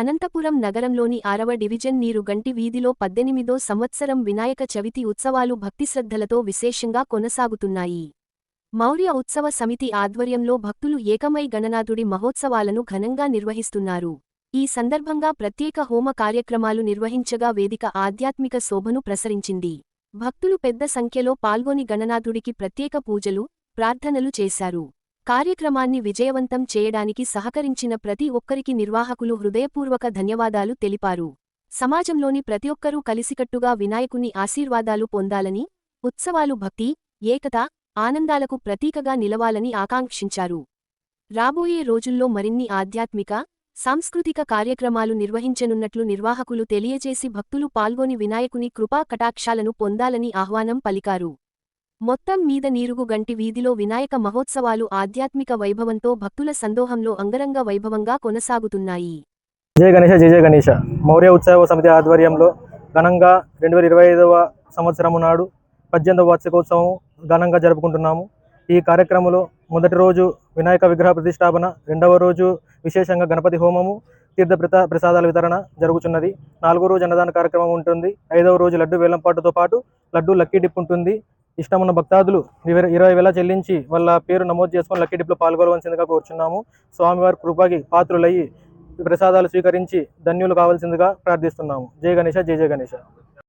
అనంతపురం నగరంలోని ఆరవ డివిజన్ నీరుగంటి వీధిలో పద్దెనిమిదో సంవత్సరం వినాయక చవితి ఉత్సవాలు భక్తిశ్రద్ధలతో విశేషంగా కొనసాగుతున్నాయి. మౌర్య ఉత్సవ సమితి ఆధ్వర్యంలో భక్తులు ఏకమై గణనాథుడి మహోత్సవాలను ఘనంగా నిర్వహిస్తున్నారు. ఈ సందర్భంగా ప్రత్యేక హోమ కార్యక్రమాలు నిర్వహించగా వేదిక ఆధ్యాత్మిక శోభను ప్రసరించింది. భక్తులు పెద్ద సంఖ్యలో పాల్గొని గణనాథుడికి ప్రత్యేక పూజలు ప్రార్థనలు చేశారు. కార్యక్రమాన్ని విజయవంతం చేయడానికి సహకరించిన ప్రతి ఒక్కరికి నిర్వాహకులు హృదయపూర్వక ధన్యవాదాలు తెలిపారు. సమాజంలోని ప్రతి ఒక్కరూ కలిసికట్టుగా వినాయకుని ఆశీర్వాదాలు పొందాలని ఉత్సవాలు భక్తి ఏకత ఆనందాలకు ప్రతీకగా నిలవాలని ఆకాంక్షించారు. రాబోయే రోజుల్లో మరిన్ని ఆధ్యాత్మిక సాంస్కృతిక కార్యక్రమాలు నిర్వహించనున్నట్లు నిర్వాహకులు తెలియజేసి భక్తులు పాల్గొని వినాయకుని కృపా కటాక్షాలను పొందాలని ఆహ్వానం పలికారు. మొత్తం మీద నీరుగు గంటి వీధిలో వినాయక మహోత్సవాలు ఆధ్యాత్మిక వైభవంతో భక్తుల సందోహంలో అంగరంగ వైభవంగా కొనసాగుతున్నాయి. జయ గణేష జయ జయ గణేష. మౌర్య ఉత్సవ సమితి ఆధ్వర్యంలో ఘనంగా రెండు వేల ఇరవై ఐదవ సంవత్సరము నాడు పద్దెనిమిదవ వార్షికోత్సవం ఘనంగా జరుపుకుంటున్నాము. ఈ కార్యక్రమంలో మొదటి రోజు వినాయక విగ్రహ ప్రతిష్టాపన రెండవ రోజు విశేషంగా గణపతి హోమము తీర్థ ప్రసాదాల వితరణ జరుగుతున్నది నాలుగో రోజు అన్నదాన కార్యక్రమం ఉంటుంది. ఐదవ రోజు లడ్డు వేలంపాటుతో పాటు లడ్డు లక్కీ డిప్ ఉంటుంది. ఇష్టం ఉన్న భక్తాదులు ఇరవై ఇరవై వేల చెల్లించి వాళ్ళ పేరు నమోదు చేసుకొని లక్కీ డిప్లో పాల్గొనవలసిందిగా కోరుచున్నాము. స్వామివారి కృపకి పాత్రులయ్యి ప్రసాదాలు స్వీకరించి ధన్యులు కావాల్సిందిగా ప్రార్థిస్తున్నాము. జయ గణేష జయ జయ గణేష